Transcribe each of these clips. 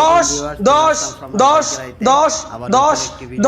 দশ দশ দশ দশ দশ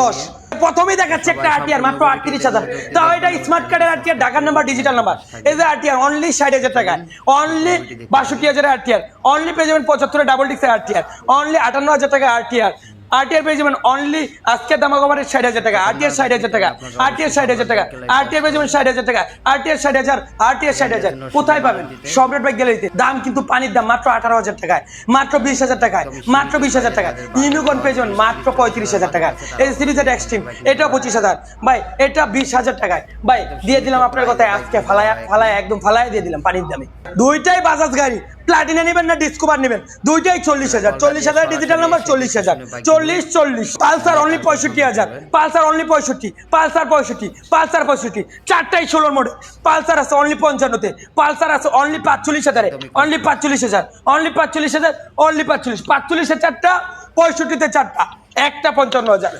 দশ। প্রথমেই দেখাচ্ছে একটা আরটিআর মাত্র আটত্রিশ হাজার। তাও এটা স্মার্ট কার্ডের আরটিআর ঢাকার নাম্বার ডিজিটাল নাম্বার এই যে আরটিআর অনলি ষাট হাজার টাকা অনলি বাষট্টি হাজারের আরটিআর অনলি পেয়ে যাবেন পঁচাত্তরে ডাবল ডিক্সের আরটিআর অনলি আটান্ন হাজার টাকা আরটিআর আরটিআর পেয়ে যাবেন অনলি আজকে দামা কমারের ষাট হাজার টাকা আরটিআর ষাট হাজার টাকা আরটিআর ষাট হাজার টাকা আরটিআর পেয়ে যাবেন ষাট হাজার টাকা আরটিআর ষাট হাজার আরটিআর ষাট হাজার। কোথায় পাবেন? সব রেট বাইক গ্যালারিতে দাম কিন্তু পানির দাম মাত্র আঠারো হাজার টাকায় মাত্র বিশ হাজার টাকায় মাত্র বিশ হাজার টাকা ইউনিকর্ন পেয়ে যাবেন মাত্র পঁয়ত্রিশ হাজার টাকা এই সিরিজের এক্সট্রিম এটাও পঁচিশ হাজার। ভাই এটা বিশ হাজার টাকায়। ভাই দিয়ে দিলাম আপনার কথায় আজকে ফালায়া ফালায়া একদম ফালায়া দিয়ে দিলাম পানির দামে। দুইটাই বাজাজ গাড়ি। প্লাটিনা নেবেন না ডিসকভার নেবেন? দুইটাই চল্লিশ হাজার। চল্লিশ হাজার ডিজিটাল নাম্বার চল্লিশ হাজার। চল্লিশ চল্লিশ। পালসার অনলি পঁয়ষট্টি হাজার। পালসার অনলি পঁয়ষট্টি পালসার পঁয়ষট্টি পালসার পঁয়ষট্টি। চারটাই ষোলোর মোড়ে পালসার আছে অনলি পঞ্চান্নতে। পালসার আছে অনলি পাঁচচল্লিশ হাজারে। অনলি পাঁচচল্লিশ হাজার। অনলি পাঁচচল্লিশ হাজার অনলি পাঁচচল্লিশ। পাঁচচল্লিশে চারটা পঁয়ষট্টিতে চারটা। একটা পঞ্চান্ন হাজার।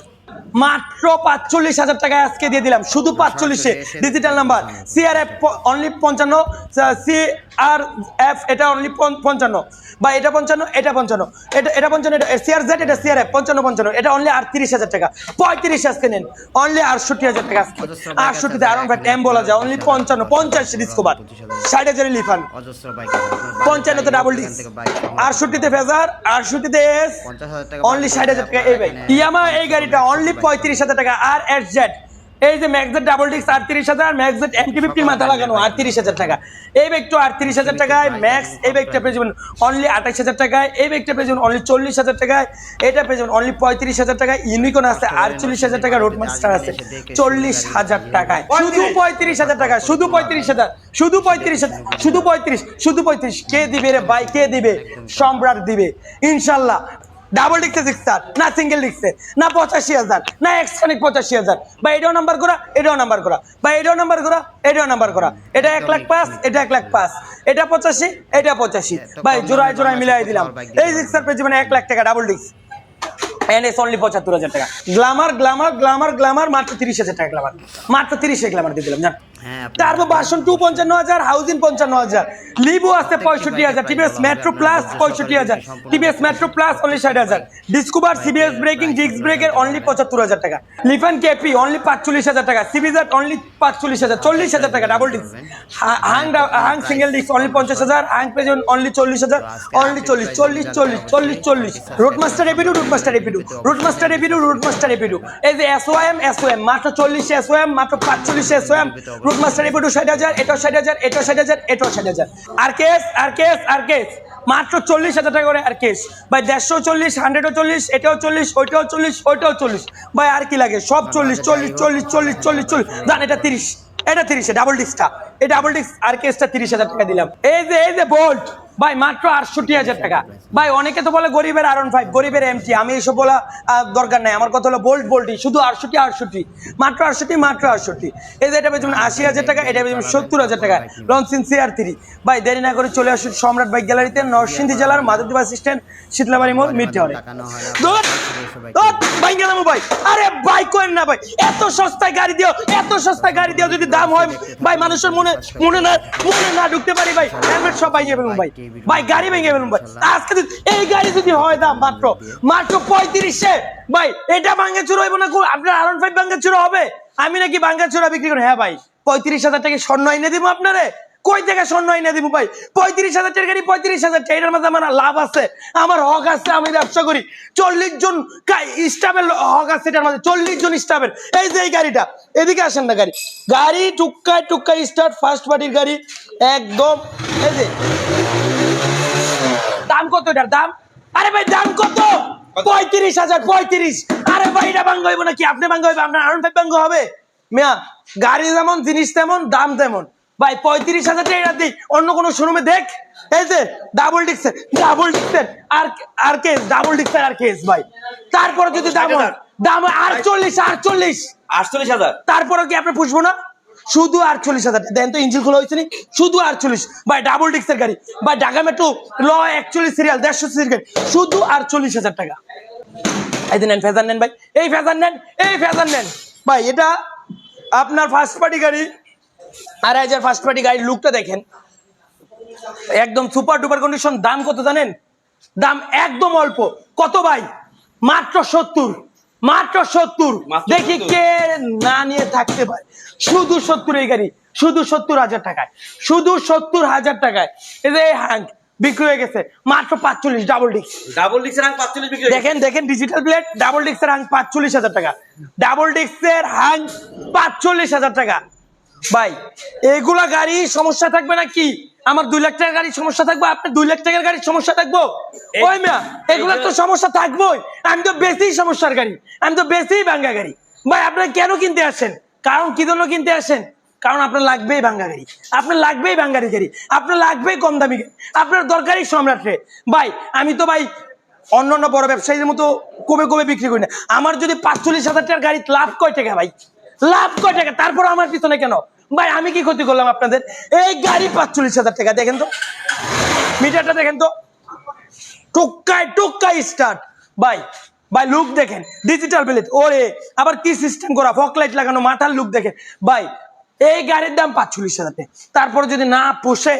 মাত্র পাঁচচল্লিশ হাজার টাকায় আজকে দিয়ে দিলাম। শুধু পাঁচচল্লিশে ডিজিটাল নাম্বার সিআরএফ অনলি পঞ্চান্ন সি আর এফ এটা অনলি পঞ্চান্ন। বা এটা পঞ্চান্ন এটা পঞ্চান্ন। এটা এটা পঞ্চান্ন এটা সিআর জেড এটা সিআর এফ পঞ্চান্ন পঞ্চান্ন। এটা অনলি আটত্রিশ হাজার টাকা। পঁয়ত্রিশ আজকে নেন। অনলি আটষট্টি হাজার টাকা আজকে আটষট্টিতে আরন ফ্যাক্ট এম বলা যায়। অনলি পঞ্চান্ন পঞ্চাশ ডিসকোভার ষাট হাজারের লিফান পঞ্চান্নতে ডাবল ডিস আটষট্টিতে ফেজার আটষট্টিতে এস অনলি ষাট হাজার টাকা। এই বাইক। ইয়ামা এই গাড়িটা অনলি পঁয়ত্রিশ হাজার টাকা। আর এস জেড এই যে ম্যাক্সের ডাবল ডিস্ক আটত্রিশ হাজার ফিফটি মাথা লাগানো, আটত্রিশ হাজার টাকা। এই আটত্রিশ হাজার টাকায় ম্যাক্স এই ব্যাগটা পেয়ে যাবেন অনলি আঠাশ হাজার টাকায়, এই ব্যাগটা পেয়ে যাবেন অনলি চল্লিশ হাজার টাকায়, এটা পেয়ে যাবেন অনলি পঁয়ত্রিশ হাজার টাকায় ইউনিকন আছে, আটচল্লিশ হাজার টাকা রোড মাস্টার আছে, চল্লিশ হাজার টাকায়। শুধু পঁয়ত্রিশ হাজার টাকা শুধু পঁয়ত্রিশ হাজার, শুধু পঁয়ত্রিশ হাজার, শুধু পঁয়ত্রিশ শুধু পঁয়ত্রিশ, কে দিবে রে ভাই, কে দিবে? সম্রাট দিবে। ইনশাল্লাহ ডাবল ডিক্সে সিক্স স্টার না সিঙ্গেল ডিক্সে না পঁচাশি হাজার না এক্সট্রানিক পঁচাশি হাজার। বা এটাও নাম্বার করা এটাও নাম্বার করা। বা এটাও নাম্বার করা এটাও নাম্বার করা। এটা এক লাখ পাঁচ এটা এক লাখ পাঁচ। এটা পঁচাশি এটা পঁচাশি। ভাই জোড়ায় জোড়ায় মিলাই দিলাম। এই সিক্সার পেয়েছি মানে এক লাখ টাকা ডাবল ডিক্স এনএস অনলি পঁচাত্তর হাজার টাকা গ্লামার গ্লামার গ্লামার গ্লামার মাত্র তিরিশ হাজার টাকা গ্লামার মাত্র তিরিশে গ্লামার দিয়ে দিলাম জান। হ্যাঁ তারপর বাসন টু পঞ্চান্ন হাজার হাউজিং পঞ্চান্ন হাজার। লিবু আছে পঁয়ষট্টি হাজার টিভিএস মেট্রো প্লাস পঁয়ষট্টি হাজার। টিভিএস মেট্রো প্লাস অনলি ষাট হাজার। ডিসকোভার সিবিএস ব্রেকিং ডিস্ক ব্রেকের অনলি পঁচাত্তর হাজার টাকা। লিফান কেপি অনলি পাঁচচল্লিশ হাজার টাকা। সিবিজার অনলি পাঁচচল্লিশ হাজার চল্লিশ হাজার টাকা double disc Hang Hang single disc only পঞ্চাশ হাজার হাং পেজন অনলি চল্লিশ হাজার অনলি চল্লিশ চল্লিশ চল্লিশ চল্লিশ চল্লিশ রুট মাস্টার এপিডু রুট মাস্টার এপিডু রুট মাস্টার এপিডু রুট মাস্টার এপিডু এই যে এসওএম এসওএম মাত্র চল্লিশে এসওএম মাত্র পাঁচচল্লিশে এসওএম রুট মাস্টার এপিডু ষাট হাজার এটাও ষাট হাজার এটাও ষাট হাজার এটাও ষাট হাজার। আর কেস আর কেস আর কেস মাত্র চল্লিশ হাজার টাকা করে আর কেস ভাই দেড়শো চল্লিশ হান্ড্রেডও চল্লিশ এটাও চল্লিশ ওইটাও চল্লিশ ওইটাও চল্লিশ। ভাই আর কি লাগে? সব চল্লিশ চল্লিশ চল্লিশ চল্লিশ চল্লিশ। চল্লিশ দান এটা তিরিশ এটা তিরিশে ডাবল ডিস্কটা এই ডাবল ডিস্ক তিরিশ হাজার টাকা দিলাম। এই যে এই যে বোল্ট ভাই মাত্র আটষট্টি হাজার টাকা। ভাই, অনেকে তো বলে গরিবের ফাইভ গরিবের এমটি আমি এসব বলা দরকার নাই। আমার কথা হলো বোল্ট বোল্টই শুধু আটষট্টি আটষট্টি। মাত্র আটষট্টি মাত্র আটষট্টি। এই যে, এটা আশি হাজার টাকা, এটা সত্তর হাজার টাকা। লঞ্চিন সিআর থ্রি ভাই, দেরি না করে চলে আসুন সম্রাট বাইক গ্যালারিতে, নরসিংদী জেলার মাধবদী বাস স্ট্যান্ড, শীতলাবাড়ি মোড় ভাই। ভাই কোয়েন না ভাই। এত সস্তায় গাড়ি দিও, এত সস্তায় গাড়ি দিও যদি দাম হয়, ভাই, মানুষের মনে মনে না মনে না ঢুকতে পারি ভাই। হেলমেট সব ফেলুন ভাই। ভাই গাড়ি ভেঙে ফেলুন ভাই। আজকে এই গাড়ি যদি হয় দাম মাত্র মাত্র পঁয়ত্রিশে। ভাই এটা ভাঙ্গা চুরো হইব না আপনার আরন ফাইভ ভাঙ্গা চুরো হবে। আমি নাকি ভাঙ্গা চুরা বিক্রি করি। হ্যাঁ ভাই পঁয়ত্রিশ হাজার টাকা স্বর্ণ এনে দিব আপনারে। কই থেকে স্বর্ণ এনে দিব ভাই? পঁয়ত্রিশ হাজার টাকা গাড়ি পঁয়ত্রিশ হাজার টাকা। এটার মধ্যে আমার লাভ আছে। আমার হক আছে আমি ব্যবসা করি। চল্লিশ জন স্টাফের হক আছে এটার মধ্যে। চল্লিশ জন স্টাফের। এই যে এই গাড়িটা এদিকে আসেন না গাড়ি। গাড়ি টুক্কায় টুক্কায় স্টার্ট ফার্স্ট পার্টির গাড়ি। একদম এই যে। দাম কত এটার দাম? আরে ভাই দাম কত? পঁয়ত্রিশ হাজার পঁয়ত্রিশ। আরে ভাই এটা ভাঙ্গ হইব নাকি? আপনি ভাঙ্গ হইবে আপনার আরন ভাই ভাঙ্গ হবে? মিয়া গাড়ি যেমন জিনিস তেমন দাম তেমন। ভাই পঁয়ত্রিশ হাজার টাকা দিই। অন্য কোনো শোরুমে দেখ। এই যে ডাবল ডিক্সের ডাবল ডিক্সের আর আর কেস ডাবল ডিক্সের আর কেস ভাই। তারপরে যদি দাম হয় দাম আটচল্লিশ আটচল্লিশ। আটচল্লিশ হাজার? তারপরে কি আপনি পুষবো না? শুধু আটচল্লিশ হাজার। দেন তো ইঞ্জিন খোলা হয়েছে নি? শুধু আটচল্লিশ। বাই ডাবল ডিক্সের গাড়ি। বাই ঢাকা মেট্রো ল একচল্লিশ সিরিয়াল দেড়শো সিরিয়াল গাড়ি। শুধু আটচল্লিশ হাজার টাকা। এই নেন ফেজার নেন ভাই। এই ফেজার নেন এই ফেজার নেন। ভাই এটা আপনার ফার্স্ট পার্টি গাড়ি। আড়াই হাজার ফার্স্ট পার্টি গাড়ির লুকটা দেখেন একদম সুপার ডুপার কন্ডিশন দাম কত জানেন? দাম একদম অল্প। কত ভাই? মাত্র সত্তর মাত্র সত্তর। দেখি কে না নিয়ে থাকতে পারে। শুধু সত্তর এই গাড়ি শুধু সত্তর হাজার টাকায় শুধু সত্তর হাজার টাকায়। এই যে হ্যাং বিক্রি হয়ে গেছে মাত্র পাঁচচল্লিশ ডাবল ডিস্ক ডাবল ডিক্সের আং পাঁচচল্লিশ বিক্রি দেখেন দেখেন ডিজিটাল প্লেট ডাবল ডিস্কের হাং পাঁচচল্লিশ হাজার টাকা। ডাবল ডিস্কের হাং পাঁচচল্লিশ হাজার টাকা। ভাই এগুলা গাড়ি সমস্যা থাকবে না কি আমার দুই লাখ টাকার গাড়ির সমস্যা থাকবে আপনার দুই লাখ টাকার গাড়ির সমস্যা থাকব? ওই মিয়া এগুলা তো সমস্যা থাকবোই। আমি তো বেশি সমস্যার গাড়ি আমি তো বেশি ভাঙ্গা গাড়ি। ভাই আপনারা কেন কিনতে আসেন? কারণ কি জন্য কিনতে আসেন? কারণ আপনার লাগবেই ভাঙ্গা গাড়ি। আপনার লাগবেই ভাঙ্গারি গাড়ি। আপনার লাগবেই কম দামি গাড়ি। আপনার দরকারই সম্রাটে ভাই আমি তো ভাই অন্য অন্য বড় ব্যবসায়ীদের মতো কমে কবে বিক্রি করি না। আমার যদি পাঁচচল্লিশ হাজার টাকার গাড়ি লাভ কয় টাকা ভাই? লাভ কয় টাকা? তারপর আমার পিছনে কেন? ভাই, আমি কি ক্ষতি করলাম আপনাদের? এই গাড়ি পাঁচচল্লিশ হাজার টাকা, দেখেন তো। মিটারটা দেখেন তো। টুকায় টুকায় স্টার্ট ভাই ভাই লুক দেখেন। ডিজিটাল প্লেট ওরে, আবার কি সিস্টেম করা? ফক লাইট লাগানো, মাথার লুক দেখেন। ভাই, এই গাড়ির দাম পাঁচচল্লিশ হাজার টাকা। তারপরে যদি না পোষে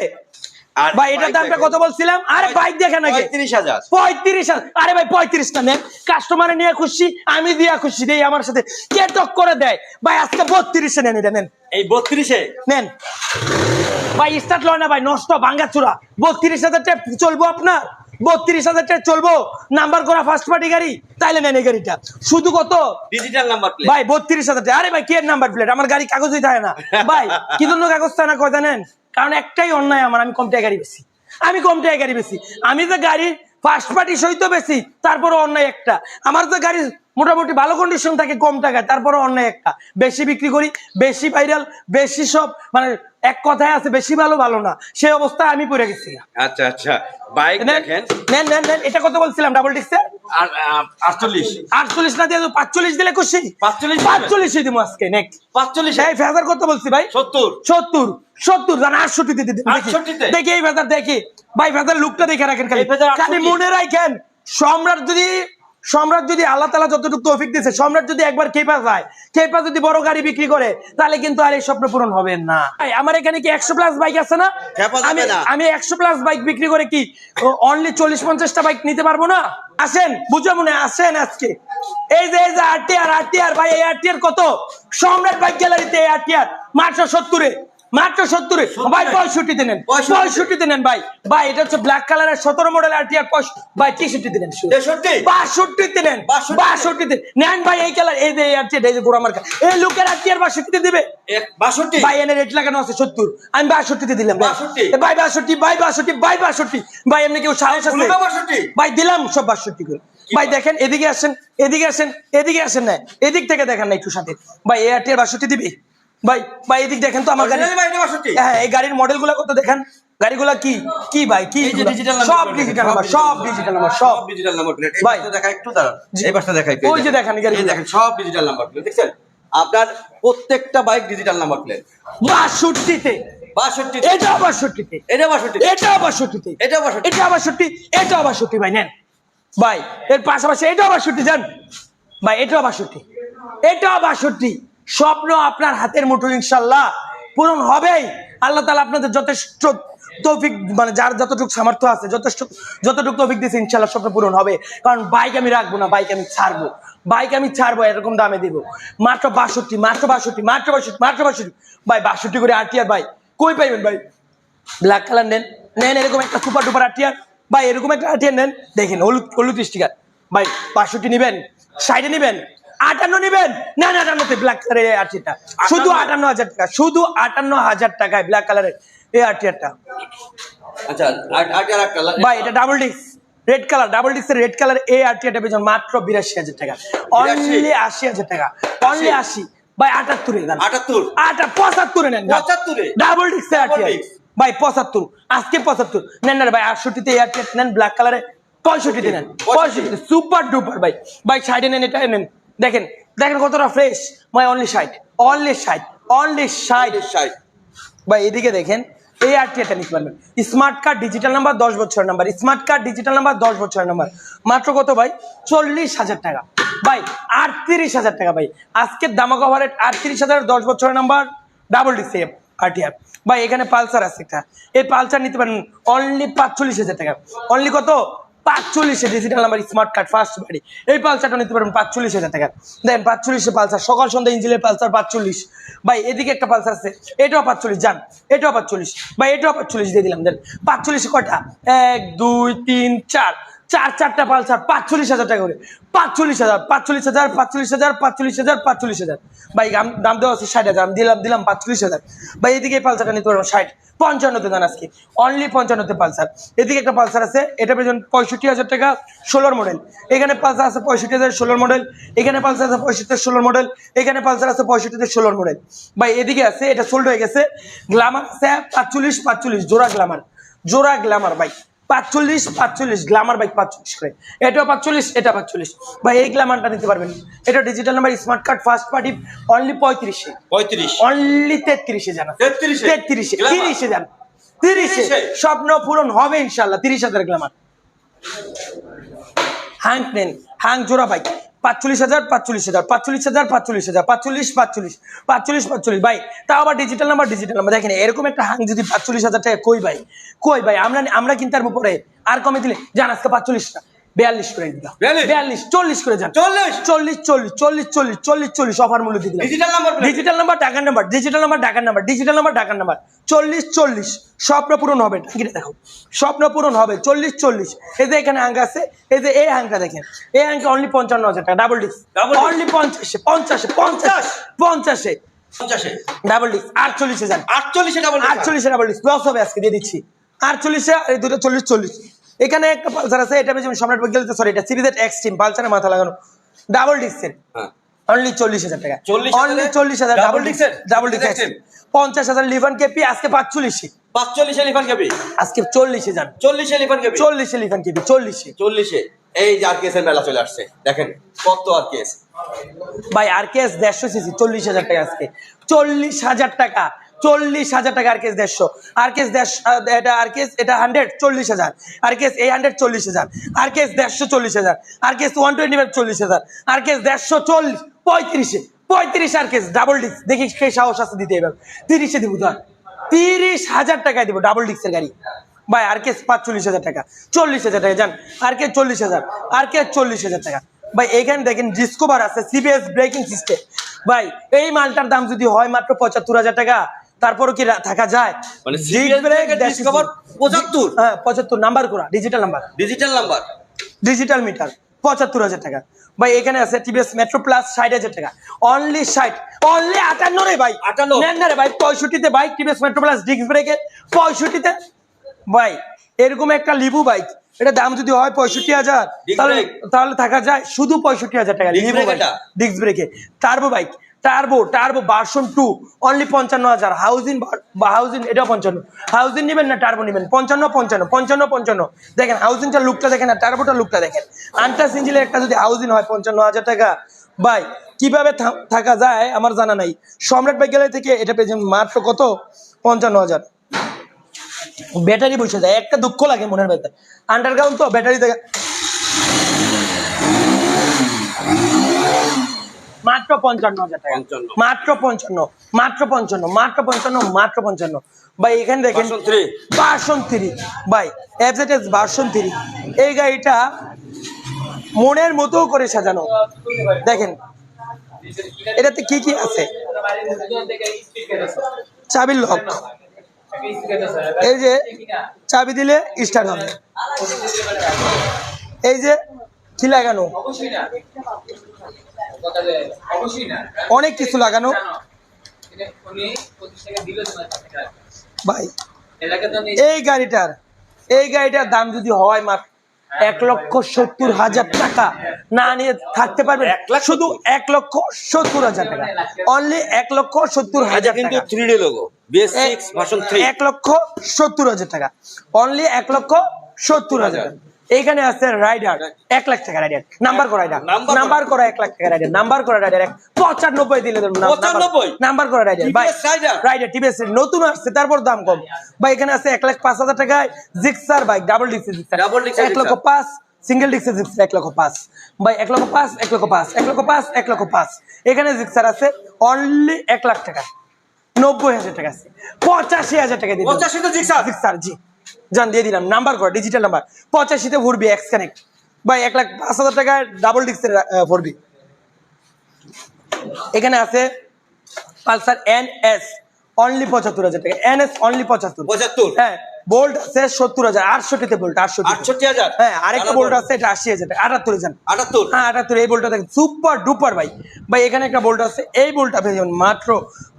ভাই এটার দামটা কত বলছিলাম? আরে বাইক দেখেন আগে। পঁয়ত্রিশ হাজার। পঁয়ত্রিশ হাজার। আরে ভাই পঁয়ত্রিশটা নেন। কাস্টমারে নিয়ে খুশি আমি দিয়া খুশি দেই আমার সাথে। কে টক করে দেয়? ভাই আজকে বত্রিশে নেন এটা নেন। এই বত্রিশে? নেন। ভাই স্টার্ট লয় না ভাই নষ্ট ভাঙ্গা চূড়া। বত্রিশ হাজার চলবো আপনার? বত্রিশ হাজার টাকা চলবো। নাম্বার করা ফার্স্ট পার্টি গাড়ি তাইলে নেন এই গাড়িটা। শুধু কত? ডিজিটাল নাম্বার প্লেট ভাই বত্রিশ হাজার টাকা আরে ভাই কি নাম্বার প্লেট আমার গাড়ি কাগজই থাকে না। ভাই কি জন্য কাগজ থাকে না কয় জানেন কারণ একটাই অন্যায় আমার, আমি কম টাকা গাড়ি বেশি আমি কম টাকা গাড়ি বেশি আমি যে গাড়ির ফার্স্ট পার্টি সহিত বেশি তারপরে অন্যায় একটা। আমার তো গাড়ি মোটামুটি ভালো কন্ডিশন থাকে কম টাকায়। তারপরে অন্য একটা। বেশি বিক্রি করি বেশি ভাইরাল বেশি সব মানে এক কথায় আছে বেশি ভালো ভালো না। সেই অবস্থায় আমি পড়ে গেছি। আচ্ছা আচ্ছা। বাইক দেখেন। নেন নেন নেন এটা কত বলছিলাম ডাবল আর আটচল্লিশ। না দিয়ে পাঁচচল্লিশ দিলে খুশি? 45 পাঁচচল্লিশই দিব আজকে নেক্সট পাঁচচল্লিশ। এই ফেজার কত বলছি ভাই? সত্তর। সত্তর সত্তর জান আটষট্টি দিতে দেখি। 68 তে? দেখি এই ফেজার দেখি। ভাই ফেজার লুকটা দেখে রাখেন খালি। এই ফেজার 68 খালি মনে রাখেন সম্রাট যদি সম্রাট যদি আল্লাহ তালা যতটুকু তৌফিক দিয়েছে সম্রাট যদি একবার কেপা যায় কেপা যদি বড় গাড়ি বিক্রি করে তাহলে কিন্তু আর এই স্বপ্ন পূরণ হবে না। আমার এখানে কি একশো প্লাস বাইক আছে না? আমি আমি একশো প্লাস বাইক বিক্রি করে কি অনলি চল্লিশ পঞ্চাশটা বাইক নিতে পারব না? আসেন বুঝে মনে আসেন আজকে। এই যে এই যে আরটিআর আরটিআর ভাই এই আরটিআর কত? সম্রাট বাইক গ্যালারিতে এই আর আরটিআর মাত্র সত্তরে। মাত্র সত্তরে। ভাই পঁয়ষট্টিতে নেন 65 পঁয়ষট্টিতে নেন ভাই। ভাই এটা হচ্ছে ব্ল্যাক কালারের সতেরো মডেল আরটিআর ভাই তেষট্টিতে নেন তেষট্টি? বাষট্টিতে নেন 62 বাষট্টিতে নেন ভাই এই কালার এই যে এই আরটিআর এই যে গোড়া মার্কা। এই লোকের বাষট্টিতে দিবে। বাষট্টি? ভাই এনে রেট লাগানো আছে সত্তর। আমি বাষট্টিতে দিলাম ভাই। 62 এ ভাই বাষট্টি ভাই বাষট্টি ভাই বাষট্টি। ভাই এমনি কেউ সাহস আছে? ভাই দিলাম সব বাষট্টি করে। ভাই দেখেন এদিকে আসেন এদিকে আসেন এদিকে আসেন না। এদিক থেকে দেখেন না একটু সাথে। ভাই এয়ারটেল বাষট্টি দিবি? ভাই ভাই এদিক দেখেন তো আমার গাড়ি। Original ভাই এটা 62? হ্যাঁ এই গাড়ির মডেলগুলা কত দেখেন? গাড়িগুলা কি? কি ভাই কি এগুলা? সব ডিজিটাল নাম্বার সব ডিজিটাল নাম্বার সব। ডিজিটাল নাম্বার প্লেট ভাই। দেখা একটু দাঁড়ান। এই পাশটা দেখাই ওই যে দেখেন, গাড়ি দেখেন সব ডিজিটাল নাম্বার প্লেট দেখছেন? আপনার প্রত্যেকটা বাইক ডিজিটাল নাম্বার প্লেট বাষট্টিতে। বাষট্টি এটা বাষট্টিতে। এটা বাষট্টি এটা বাষট্টিতে। এটা বাষট্টি এটা বাষট্টি এটা বাষট্টি ভাই নেন। ভাই এর পাশাপাশি এটাও বাষট্টি যান ভাই এটাও বাষট্টি। এটাও বাষট্টি। স্বপ্ন আপনার হাতের মুঠো, ইনশাল্লাহ, পূরণ হবেই। আল্লাহ তালা আপনাদের যথেষ্ট তৌফিক মানে যার যতটুকু সামর্থ্য আছে, যথেষ্ট, যতটুকু তৌফিক দিয়েছে ইনশাল্লাহ স্বপ্ন পূরণ হবে। কারণ বাইক আমি রাখব না, বাইক আমি ছাড়বো। বাইক আমি ছাড়বো, এরকম দামে দিব। মাত্র বাষট্টি মাত্র বাষট্টি মাত্র বাষট্টি মাত্র বাষট্টি। ভাই, বাষট্টি করে আটিয়ার ভাই, কই পাইবেন, ভাই? ব্ল্যাক কালার নেন নেন এরকম একটা সুপার ডুপার আটিয়ার ভাই, এরকম একটা আটিয়ার নেন, দেখেন, হলুদ হলুদ স্টিকার। ভাই, বাষট্টি নিবেন সাইডে নিবেন আটান্ন নিবেন? না না আটান্নতে ব্ল্যাক কালারের এই আটিয়ারটা শুধু আটান্ন হাজার টাকা শুধু আটান্ন হাজার টাকায় ব্ল্যাক কালারের এই আটিয়ারটা আচ্ছা আর- আর আর ভাই এটা double disc red colour double ডিস্কের রেড কালার এই আরটিআরটা পেয়েছেন মাত্র বিরাশি হাজার টাকা। অনলি আশি হাজার টাকা। অনলি আশি। ভাই আটাত্তরে আটাত্তর? আটা পঁচাত্তরে নেন পঁচাত্তরে? Double disc RTR disc। ভাই পঁচাত্তর। আজকে পঁচাত্তর। নেন না ভাই আটষট্টিতে এয়ারটেল নেন ব্ল্যাক কালারে পঁয়ষট্টিতে নেন। পঁয়ষট্টিতে সুপার ডুপার ভাই। ভাই সাইডে নেন এটা নেন। দেখেন দেখেন কতটা ফ্রেশ মাই অনলি ষাট। অনলি ষাট। অনলি ষাট। ষাট। ভাই এদিকে দেখেন এই আরটিআরটা নিতে পারবেন। স্মার্ট কার্ড ডিজিটাল নাম্বার দশ বছরের number smart card digital number দশ বছরের নাম্বার মাত্র কত ভাই? চল্লিশ হাজার টাকা। ভাই আটত্রিশ হাজার টাকা ভাই। আজকের দামা কভারেট আটত্রিশ হাজার দশ বছরের number double D DC RTR ভাই এখানে পালসার আছে একটা। এই পালসার নিতে পারেন অনলি পাঁচচল্লিশ হাজার টাকা। অনলি কত? পাঁচচল্লিশে digital number smart card first বাড়ি এই পালসারটা নিতে পারবেন পাঁচচল্লিশ হাজার টাকা। দেখেন পাঁচচল্লিশে পালসার, সকাল, সন্ধ্যা ইঞ্জিনের পালসার পাঁচচল্লিশ। ভাই, এদিকে একটা পালসার আছে, এটাও পাঁচচল্লিশ, যান, এটাও পাঁচচল্লিশ। ভাই, এটাও পাঁচচল্লিশ দিয়ে দিলাম, দেন। পাঁচচল্লিশে কটা এক, দুই, তিন, চার। চার, চারটা পালসার, পাঁচচল্লিশ হাজার টাকা করে। পাঁচচল্লিশ হাজার পাঁচচল্লিশ হাজার পাঁচচল্লিশ হাজার পাঁচচল্লিশ হাজার পাঁচচল্লিশ হাজার। ভাই দাম দেওয়া আছে ষাট হাজার, আমি দিলাম দিলাম পাঁচচল্লিশ হাজার। ভাই, এদিকে পালসারটা নিতে পারব, ষাট। পঞ্চান্নতে দেন আজকে। অনলি পঞ্চান্নতে পালসার। এদিকে একটা পালসার আছে, এটা পেয়েছেন পঁয়ষট্টি হাজার টাকা, ষোলোর মডেল। এখানে পালসার আছে পঁয়ষট্টি হাজার, ষোলোর মডেল। এখানে পালসার আছে পঁয়ষট্টি ষোলোর মডেল। এখানে পালসার আছে পঁয়ষট্টিতে ষোলোর মডেল। ভাই, এদিকে আছে, এটা সোল্ড হয়ে গেছে। গ্লামার আছে, পাঁচচল্লিশ পাঁচচল্লিশ, জোড়া গ্লামার জোড়া গ্লামার বাইক পাঁচচল্লিশ পাঁচচল্লিশ গ্লামার বাইক পাঁচচল্লিশ করে। এটাও পাঁচচল্লিশ এটা পাঁচচল্লিশ। ভাই এই গ্লামারটা নিতে পারবেন। এটা digital number smart card first party only পঁয়ত্রিশে। পঁয়ত্রিশ। অনলি তেত্রিশে জানা 33 এ? তেত্রিশে গ্ল্যামার? তিরিশে জানা তিরিশে। 30 স্বপ্ন পূরণ হবে ইনশাল্লাহ তিরিশ হাজার গ্লামার হ্যাং নেন। হ্যাং জোড়া বাইক পাঁচচল্লিশ হাজার পাঁচচল্লিশ হাজার পাঁচচল্লিশ হাজার পাঁচচল্লিশ হাজার, পাঁচচল্লিশ পাঁচচল্লিশ পাঁচচল্লিশ পাঁচচল্লিশ। ভাই তা আবার ডিজিটাল নাম্বার ডিজিটাল নাম্বার দেখেন, এরকম একটা হাং যদি পাঁচচল্লিশ হাজার টাকা কই ভাই? কই ভাই? আমরা আমরা কিন্তু তার উপরে আর কমে দিলে জান, আজকে পাঁচচল্লিশটা। বিয়াল্লিশ করে দিলাম বিয়াল্লিশ? চল্লিশ করে যান চল্লিশ? চল্লিশ চল্লিশ চল্লিশ চল্লিশ চল্লিশ চল্লিশ অফার মূল্য দিয়ে দিলাম। ডিজিটাল নাম্বার ডিজিটাল নাম্বার ঢাকার নাম্বার ডিজিটাল নাম্বার ঢাকার নাম্বার ডিজিটাল নাম্বার ঢাকার নাম্বার চল্লিশ চল্লিশ স্বপ্ন পূরণ হবে। দেখো স্বপ্ন পূরণ হবে। চল্লিশ চল্লিশ। এই যে এখানে আছে এই যে এই হাঙ্কা দেখেন এই অনলি পঞ্চান্ন হাজার টাকা ডাবল ডিস্ক অনলি পঞ্চাশে পঞ্চাশে পঞ্চাশ পঞ্চাশে? ডাবল ডিস্ক আটচল্লিশে যান। আটচল্লিশে ডাবল আটচল্লিশে ডাবল ডিস্ক লস হবে আজকে দিয়ে দিচ্ছি। আটচল্লিশে দুটো চল্লিশ চল্লিশ। এখানে একটা পালসার আছে এটা বেশি সম্রাট বৈজ্ঞানিক সরি এটা সিরিজের এক্সট্রিম পালসারে মাথা লাগানো। ডাবল হ্যাঁ। অনলি চল্লিশ হাজার টাকা। 40,000 অনলি চল্লিশ হাজার ডাবল ডাবল? পঞ্চাশ হাজার লিভান কেপি আজকে পাঁচচল্লিশে। পাঁচচল্লিশে লিফান কেবি আজকে চল্লিশে যান। চল্লিশে লিফান কেবি চল্লিশে লিভান কেপি চল্লিশে। চল্লিশে। এই যে আর কেসের মেলা চলে আসছে। দেখেন কত আর কেস ভাই আর কেস দেড়শো সিসি চল্লিশ হাজার টাকা আজকে। চল্লিশ হাজার টাকা। চল্লিশ হাজার টাকা আর কেস দেড়শো আর কেস এটা আর কেস এটা হান্ড্রেড চল্লিশ হাজার আর কেস এই হান্ড্রেড চল্লিশ হাজার আর কেস দেড়শো চল্লিশ হাজার আর কেস ওয়ান টোয়েন্টি ফাইভ চল্লিশ হাজার আর কেস দেড়শো চল্লিশ পঁয়ত্রিশে পঁয়ত্রিশ আর কেস ডাবল ডিস্ক দেখি সেই সাহস আছে দিতে এবার তিরিশে দিব ধর তিরিশ হাজার টাকায় দিব ডাবল ডিস্কের গাড়ি ভাই আর কেস পাঁচচল্লিশ হাজার টাকা চল্লিশ হাজার টাকা যান আর কে চল্লিশ হাজার আর কে চল্লিশ হাজার টাকা ভাই এখানে দেখেন ডিসকোভার আছে সিবিএস ব্রেকিং সিস্টেম ভাই এই মালটার দাম যদি হয় মাত্র পঁচাত্তর হাজার টাকা তারপরও কি থাকা যায়? মানে system। 75? হ্যাঁ পঁচাত্তর নাম্বার করা digital number digital number digital meter পঁচাত্তর হাজার টাকা। ভাই এখানে আছে টিভিএস মেট্রো প্লাস ষাট হাজার টাকা। অনলি ষাট অনলি আটান্ন রে ভাই। 58 নেন না রে ভাই পঁয়ষট্টিতে bike TVS Metro plus disc ব্রেকে পঁয়ষট্টিতে। ভাই এরকম একটা লিবু বাইক এটা দাম যদি হয় পঁয়ষট্টি হাজার তাহলে তাহলে থাকা যায় শুধু পঁয়ষট্টি হাজার টাকা। লিবু ডিস্ক ব্রেকে turbo bike turbo turbo version two only পঞ্চান্ন হাজার। হাউজিং হাউজিং এটাও পঞ্চান্ন। হাউজিং নেবেন না টার্বো নেবেন? পঞ্চান্ন পঞ্চান্ন পঞ্চান্ন পঞ্চান্ন। দেখেন হাউজিংটা লুকটা দেখেন আর টার্বোটা লুকটা দেখেন। আন্টাস ইঞ্জিনের একটা যদি হাউজিং হয়, পঞ্চান্ন হাজার টাকা। ভাই, কীভাবে থাকা যায় আমার জানা নাই। সম্রাট বাইক গ্যালারি থেকে এটা পেয়েছেন মাত্র কত? পঞ্চান্ন হাজার। ব্যাটারি বসে যায়। একটা দুঃখ লাগে মনের ভেতরে। আন্ডারগ্রাউন্ড তো ব্যাটারি থেকে মাত্র পঞ্চান্ন হাজার টাকা। মাত্র পঞ্চান্ন মাত্র পঞ্চান্ন মাত্র পঞ্চান্ন মাত্র পঞ্চান্ন। ভাই এখানে দেখেন। ভার্সন থ্রি ভাই এফজেড ভার্সন থ্রি এই গাড়িটা মনের মতো করে সাজানো। দেখেন এটাতে কি কি আছে? চাবির লক। এই যে চাবি দিলে স্টার্ট হবে। এই যে কি লাগানো অনেক কিছু লাগানো। ভাই এই গাড়িটার এই গাড়িটার দাম যদি হয় মাত্র এক লক্ষ সত্তর হাজার টাকা না নিয়ে থাকতে পারবে শুধু এক লক্ষ সত্তর হাজার টাকা। অনলি এক লক্ষ সত্তর হাজার কিন্তু থ্রি ডি লোগো এক লক্ষ সত্তর হাজার টাকা। অনলি এক লক্ষ সত্তর হাজার টাকা। এইখানে আছে রাইডার এক লাখ টাকা রাইডার নাম্বার করা রাইডার নাম্বার করা। এক লাখ টাকা রাইডার নাম্বার করা রাইডার এক পঁচানব্বই দিলে 95? নাম্বার করা রাইডার? রাইডার টিভিএস নতুন আসছে তারপর দাম কম। ভাই এখানে আছে এক লাখ পাঁচ হাজার টাকায় জিক্সার বাইক ডাবল ডিক্সি জিক্সার এক লক্ষ পাঁচ সিঙ্গেল ডিক্সি জিক্সার এক লক্ষ পাঁচ। ভাই এক লক্ষ পাঁচ এক লক্ষ পাঁচ এক লক্ষ পাঁচ এক লক্ষ পাঁচ। এখানে জিক্সার আছে অনলি এক লাখ টাকা। নব্বই হাজার টাকা আছে। পঁচাশি হাজার টাকা। 85 তো Gixxer? জিক্সার জি। জান দিয়ে দিলাম। নাম্বার কর ডিজিটাল নাম্বার পঁচাশিতে ভরবি এক্স কানেক্ট বা এক লাখ পাঁচ হাজার টাকায় ডাবল ডিস্কের ভরবি। এখানে আছে পালসার এন এস অনলি পঁচাত্তর হাজার টাকা। এন এস অনলি পঁচাত্তর। পঁচাত্তর? হ্যাঁ। বোল্ট আছে সত্তর হাজার আটষট্টিতে বোল্ট আটষট্টি আটষট্টি হাজার? হ্যাঁ আরেকটা বোল্ট আছে এটা আশি হাজার আটাত্তর হাজার। আটাত্তর? হ্যাঁ আটাত্তর এই বোল্টটা দেখেন সুপার ডুপার ভাই। ভাই এখানে একটা বোল্ট আছে এই বোল্টটা পেয়ে যাবেন মাত্র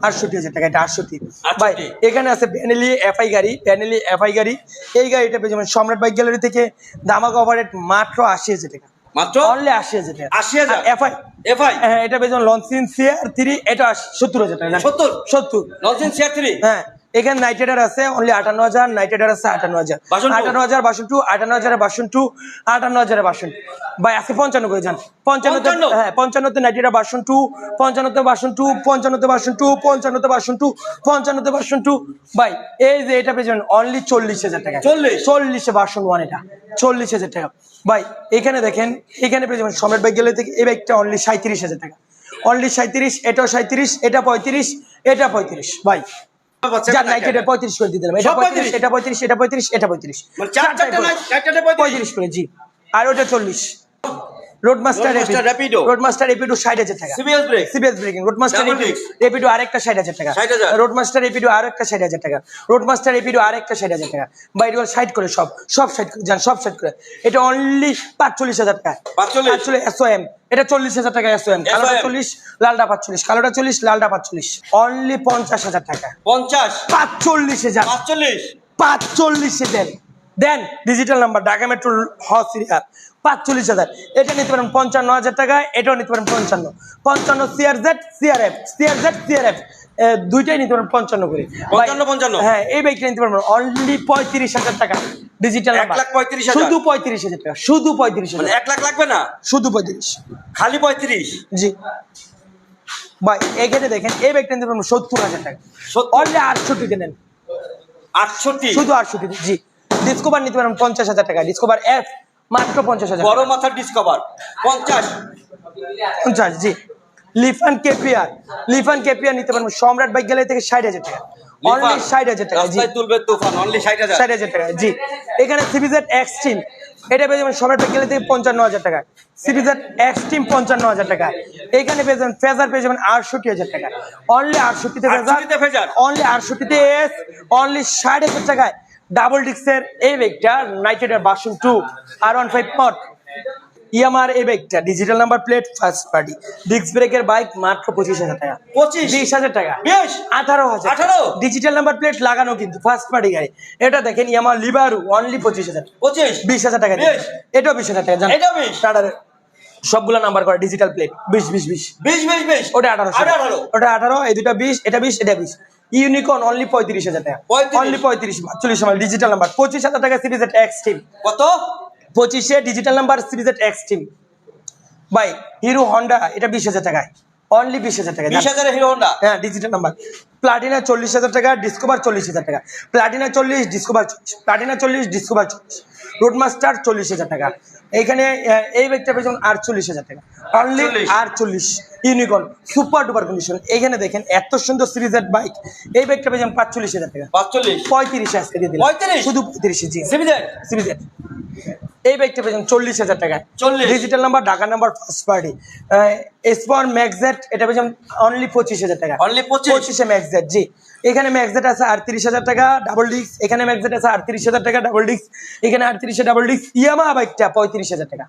আটষট্টি হাজার টাকা এটা আটষট্টি। ভাই এখানে আছে ব্যানেলি এফআই গাড়ি ব্যানেলি এফআই গাড়ি। এই গাড়িটা পেয়ে যাবেন সম্রাট বাইক গ্যালারি থেকে দামাক অপারেট মাত্র আশি হাজার টাকা। মাত্র? অনলি আশি হাজার টাকা। 80,000? এফআই এফআই হ্যাঁ এটা পেয়ে যাবেন লঞ্চিন সিআর থ্রি এটা সত্তর হাজার টাকা। সত্তর? সত্তর। লঞ্চেন শেয়ার থ্রি হ্যাঁ। এখানে নাইট রাইডার আছে অনলি আটান্ন হাজার নাইট রাইডার আছে আটান্ন হাজার। বাসন আটান্ন হাজার বাসন টু আটান্ন হাজার বাসন টু আটান্ন হাজার বাসন। ভাই আছে পঞ্চান্ন করে যান পঞ্চান্ন? হ্যাঁ পঞ্চান্নতে নাইট রাইডার বাসন টু পঞ্চান্নতে বাসন টু পঞ্চান্নতে বাসন টু পঞ্চান্নতে বাসন টু পঞ্চান্নতে বাসন টু। ভাই এই যে এটা পেয়েছেন অনলি চল্লিশ হাজার টাকা। চল্লিশ? চল্লিশে বাসন ওয়ান এটা। চল্লিশ হাজার টাকা। ভাই এখানে দেখেন এখানে পেয়ে যাবেন সম্রাট বাইক গেলে থেকে এই বাইকটা অনলি সাঁত্রিশ হাজার টাকা। অনলি সাঁত্রিশ এটাও সাঁত্রিশ এটা পঁয়ত্রিশ এটা পঁয়ত্রিশ। ভাই এটা পঁয়ত্রিশ করে দিয়ে দিলাম। এটা পঁয়ত্রিশ 35? এটা পঁয়ত্রিশ এটা পঁয়ত্রিশ এটা মানে পঁয়ত্রিশ? পঁয়ত্রিশ করে জি। আর ওটা চল্লিশ। Roadmaster Roadmaster Rapido। Roadmaster Rapido ষাট হাজার টাকা। CBS brake CBS braking Roadmaster Double disc। Rapido আরেকটা ষাট হাজার টাকা। 60,000 রোড মাস্টার রেপিডো আরেকটা ষাট হাজার টাকা। রোড মাস্টার রেপিডো আরেকটা ষাট হাজার টাকা। বাইরে ষাট করে সব। সব করে। যান সব ষাট করে। এটা অনলি পাঁচচল্লিশ হাজার টাকা। 45? পাঁচচল্লিশ এসও এম এটা চল্লিশ হাজার টাকা এসও এম কালোটা SOM চল্লিশ লালটা পাঁচচল্লিশ। কালোটা চল্লিশ লালটা পাঁচচল্লিশ। অনলি পঞ্চাশ হাজার টাকা। পঞ্চাশ। পাঁচচল্লিশ হাজার। পাঁচচল্লিশ। পাঁচচল্লিশে দেন দেন ডিজিটাল নাম্বার ঢাকা মেট্রো হ সিরিয়াল পাঁচচল্লিশ হাজার। এটা নিতে পারেন পঞ্চান্ন হাজার টাকা এটাও নিতে পারেন পঞ্চান্ন। পঞ্চান্ন CR Z CRF CR Z CRF দুইটাই নিতে পারেন পঞ্চান্ন করে। পঞ্চান্ন, পঞ্চান্ন? হ্যাঁ এই বাইকটা নিতে পারবেন অনলি পঁয়ত্রিশ হাজার টাকা ডিজিটাল এক লাখ পঁয়ত্রিশ? শুধু পঁয়ত্রিশ হাজার টাকা শুধু পঁয়ত্রিশ মানে হাজার এক লাখ লাগবে না? শুধু পঁয়ত্রিশ। খালি পঁয়ত্রিশ? জি। ভাই এখানে দেখেন এই বাইকটা নিতে পারবেন সত্তর হাজার টাকা? অনলি আটষট্টিতে নেন। আটষট্টি? শুধু আটষট্টি জি। ডিসকভার নিতে পারেন পঞ্চাশ হাজার টাকা। ডিসকভার এফ মাত্র পঞ্চাশ হাজার বড় মাথার ডিসকভার পঞ্চাশ। পঞ্চাশ জি। লিফান কেপিয়ার লিফান কেপিয়ার নিতে পারবেন সম্রাট বাইক গ্যালারি থেকে ষাট হাজার টাকা। অনলি ষাট হাজার টাকা জি। তুলবে তুফান অনলি ষাট হাজার ষাট হাজার টাকা জি। এখানে সিবিজেড এক্সট্রিম এটা পেয়ে যাবেন সম্রাট বাইক গ্যালারি থেকে পঞ্চান্ন হাজার টাকা। সিবিজেড এক্সট্রিম পঞ্চান্ন হাজার টাকা। এখানে পেয়ে যাবেন ফেজার পেয়ে যাবেন আটষট্টি হাজার টাকা। অনলি আটষট্টিতে ফেজার? অনলি আটষট্টিতে এস অনলি ষাট হাজার টাকায়। ডাবল ডিক্সের এই ব্যাগটা নাইটেড version two R one five পট ইয়ামার এই ব্যাগটা digital number plate first party disc ব্রেকের বাইক মাত্র পঁচিশ হাজার টাকা। পঁচিশ? বিশ হাজার টাকা। বিশ? আঠারো হাজার 18? ডিজিটাল নাম্বার প্লেট লাগানো কিন্তু ফার্স্ট পার্টি গাড়ি। এটা দেখেন ইয়ামার লিবারু অনলি পঁচিশ হাজার পঁচিশ? বিশ হাজার টাকা? এটাও বিশ হাজার টাকা জান এটাও বিশ? টাটার সবগুলো নাম্বার করে ডিজিটাল প্লেট বিশ বিশ বিশ। বিশ বিশ বিশ। ওটা আঠারো ওটা আঠারো এই দুটা বিশ এটা বিশ এটা বিশ। ইউনিকর্ন অনলি পঁয়ত্রিশ হাজার টাকা। 35? অনলি পঁয়ত্রিশ চল্লিশ মাল ডিজিটাল নাম্বার পঁচিশ হাজার টাকা সিরিজ এক্স টিম কত? পঁচিশে digital number series Xtreme by Hero Honda এটা বিশ হাজার টাকায়। অনলি বিশ হাজার টাকা বিশ হাজার হিরো হন্ডা হ্যাঁ ডিজিটাল নাম্বার প্লাটিনা চল্লিশ হাজার টাকা ডিসকভার চল্লিশ হাজার টাকা। প্লাটিনা চল্লিশ ডিসকোভার চল্লিশ। প্লাটিনা চল্লিশ ডিসকোভার চল্লিশ। রোডমাস্টার চল্লিশ হাজার টাকা। এইখানে এই ব্যাগটা পেয়েছেন আটচল্লিশ হাজার টাকা। অনলি আটচল্লিশ। ইউনিকর্ন সুপার ডুপার কন্ডিশন এখানে দেখেন এত সুন্দর সিরিজের বাইক এই ব্যাগটা পেয়েছেন পাঁচচল্লিশ হাজার টাকা। পঁয়ত্রিশে আজকে দিয়ে দিলাম। শুধু পঁয়ত্রিশ জি। সিবিজেড সিরিজের এই বাইকটা পেয়েছেন চল্লিশ হাজার টাকায় 40? Digital number Dhaka number first party এসপর ম্যাক্সেট এটা পেয়েছেন অনলি পঁচিশ হাজার টাকা। অনলি 25? পঁচিশে ম্যাক্সেট জি। এখানে ম্যাক্সেট আছে আটত্রিশ হাজার টাকা ডাবল ডিস্ক এখানে ম্যাক্সেট আছে আটত্রিশ হাজার টাকা ডাবল ডিস্ক এখানে আটত্রিশে ডাবল ডিস্ক ইয়ামা বাইকটা পঁয়ত্রিশ হাজার টাকা।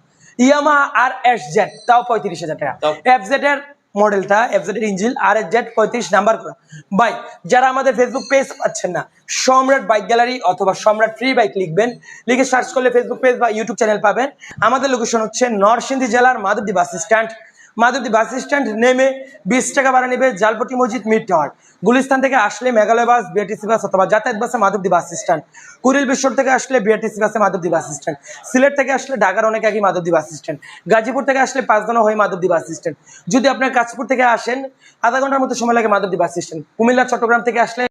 ইয়ামা আর এস জেড তাও পঁয়ত্রিশ হাজার টাকা। এফ জেড এর মডেলটা এফজেডের জেড ইঞ্জিন আর এস জেড পঁয়ত্রিশ নাম্বার করা। বাইক যারা আমাদের ফেসবুক পেজ পাচ্ছেন না, সম্রাট বাইক গ্যালারি অথবা সম্রাট ফ্রি বাইক লিখবেন, লিখে সার্চ করলে ফেসবুক পেজ বা ইউটিউব চ্যানেল পাবেন। আমাদের লোকেশন হচ্ছে নরসিংদী জেলার Madhabdi bus stand Madhabdi bus stand নেমে বিশ টাকা ভাড়া নেবে জালপটি মসজিদ মিড টাওয়ার। গুলিস্তান থেকে আসলে মেঘালয় বাস বিআরটিসি বাস অথবা যাতায়াত বাসে মাধবদী বাস স্ট্যান্ড। কুরিল বিশ্বর থেকে আসলে বিআরটিসি বাসে মাধবদী বাস স্ট্যান্ড। সিলেট থেকে আসলে ঢাকার অনেক আগে মাধবদী বাস স্ট্যান্ড। গাজীপুর থেকে আসলে পাঁচদানা হয়ে মাধবদী বাস স্ট্যান্ড। যদি আপনার কাশপুর থেকে আসেন, আধা ঘণ্টার মতো সময় লাগে মাধবদী বাস স্ট্যান্ড। কুমিল্লা, চট্টগ্রাম থেকে আসলে